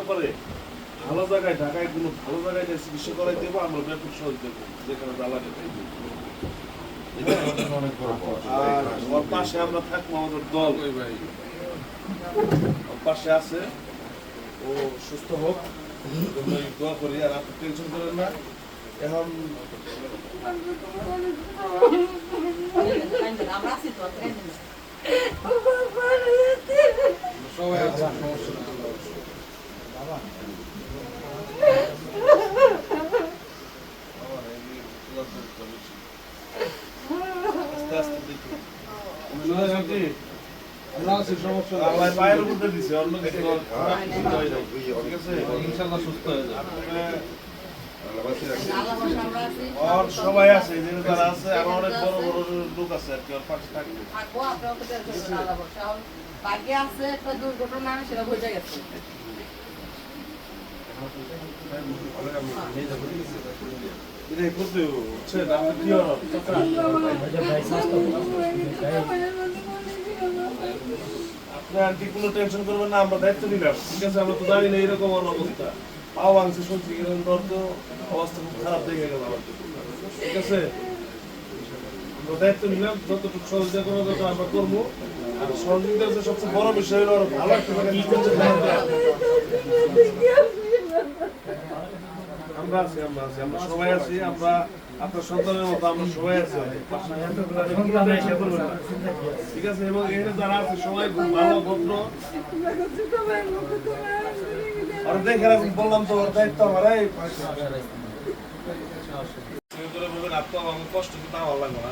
তারপরে ভালো জায়গায় ঢাকায় কোনো ভালো জায়গায় নিয়ে চিকিৎসা করাই দেবো আমরা ব্যাপক সহযোগিতা করব যেখানে জ্বালানি পাই আর ওর পাশে আমরা থাকব আমাদের দল। ওর পাশে আছে ও সুস্থ হোক দোয়া করি আর আপনি টেনশন করেন না। এখন আমরা আছি তো সবাই আছে যারা আছে, আরও অনেক বড় বড় লোক আছে আর কি ওর পাশে থাকবে। ভাগ্যে আছে একটা দুর্ঘটনা, সেটা বুঝে গেছে। আপনি কোনো টেনশন করবেন না আমরা দায়িত্ব নিলাম ঠিক আছে আমরা তো জানি না এরকম অবস্থা পাও তো অবস্থা খুব খারাপ দেখে গেল ঠিক আছে আমরা দায়িত্ব নিলাম যতটুকু সহযোগিতা করা যত আমরা করব আর সহযোগিতা সবচেয়ে বড় বিষয় হলো ভালো একটা জায়গায় নিয়ে যেতে হবে। আমরা আছি আমরা আছি আমরা সবাই আছি আমরা আপনার সন্তানের মতো আমরা সবাই আছি। ঠিক আছে এবং এখানে যারা আছে সবাই ভালো ভদ্র। আর দেখে বললাম তো ওর দায়িত্ব আমার এই তুমি করে বলবেন আপনি আমার কষ্ট কিন্তু আমার লাগবে না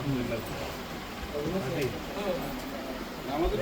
আমাদের